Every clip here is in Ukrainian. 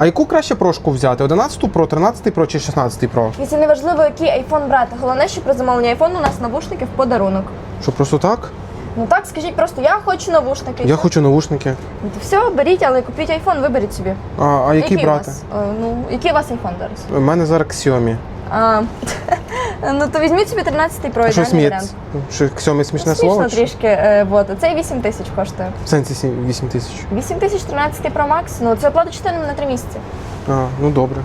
А яку краще прошку взяти? 11 Pro, 13 Pro чи 16 Pro? І це не важливо, який айфон брати. Головне, що при замовленні айфону у нас навушники в подарунок. Що просто так? Ну так, скажіть просто, я хочу навушники. Я хочу навушники. Ну, то все, беріть, але купіть айфон, виберіть собі. А, а які у брати? вас? Е, Ну, який у вас айфон зараз? У мене зараз Xiaomi. А, ну то візьміть собі 13 Pro, А що ідеальний варіант. Що Xiaomi смішне Смішно слово? чи? трішки. Е, вот. Цей 8 тисяч коштує. В сенсі сім- 8 тисяч. 8 тисяч 13 Pro Max, ну це оплата 4 на 3 місяці. А, ну добре.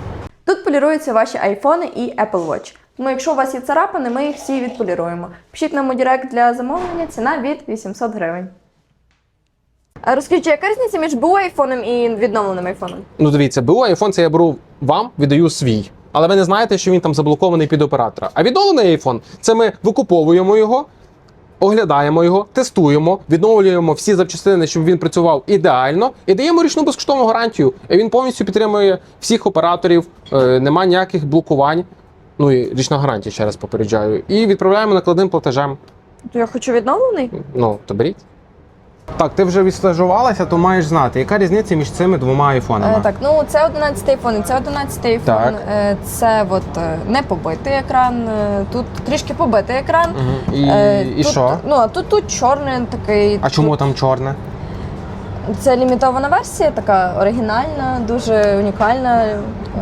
Тут поліруються ваші айфони і Apple Watch. Тому якщо у вас є царапини, ми їх всі відполіруємо. Пишіть нам у Директ для замовлення, ціна від 800 гривень. А розкажіть, яка різниця між БУ айфоном і відновленим айфоном? Ну дивіться, БУ айфон це я беру вам, віддаю свій. Але ви не знаєте, що він там заблокований під оператора. А відновлений айфон це ми викуповуємо його, оглядаємо його, тестуємо, відновлюємо всі запчастини, щоб він працював ідеально, і даємо річну безкоштовну гарантію. І він повністю підтримує всіх операторів, е, нема ніяких блокувань. Ну і річна гарантія, ще раз попереджаю. І відправляємо накладним платежем. То я хочу відновлений. Ну, то беріть. Так, ти вже відстажувалася, то маєш знати, яка різниця між цими двома айфонами. Е, так, ну це 11 айфон, і це 11 айфон. Так. Е, це от е, не побитий екран, е, тут трішки побитий екран. Угу. І, Е, і тут, що? Ну, а тут, тут чорний такий. А чому там чорне? Це лімітована версія, така оригінальна, дуже унікальна.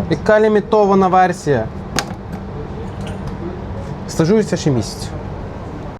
Яка лімітована версія? Стажуюся ще місяць.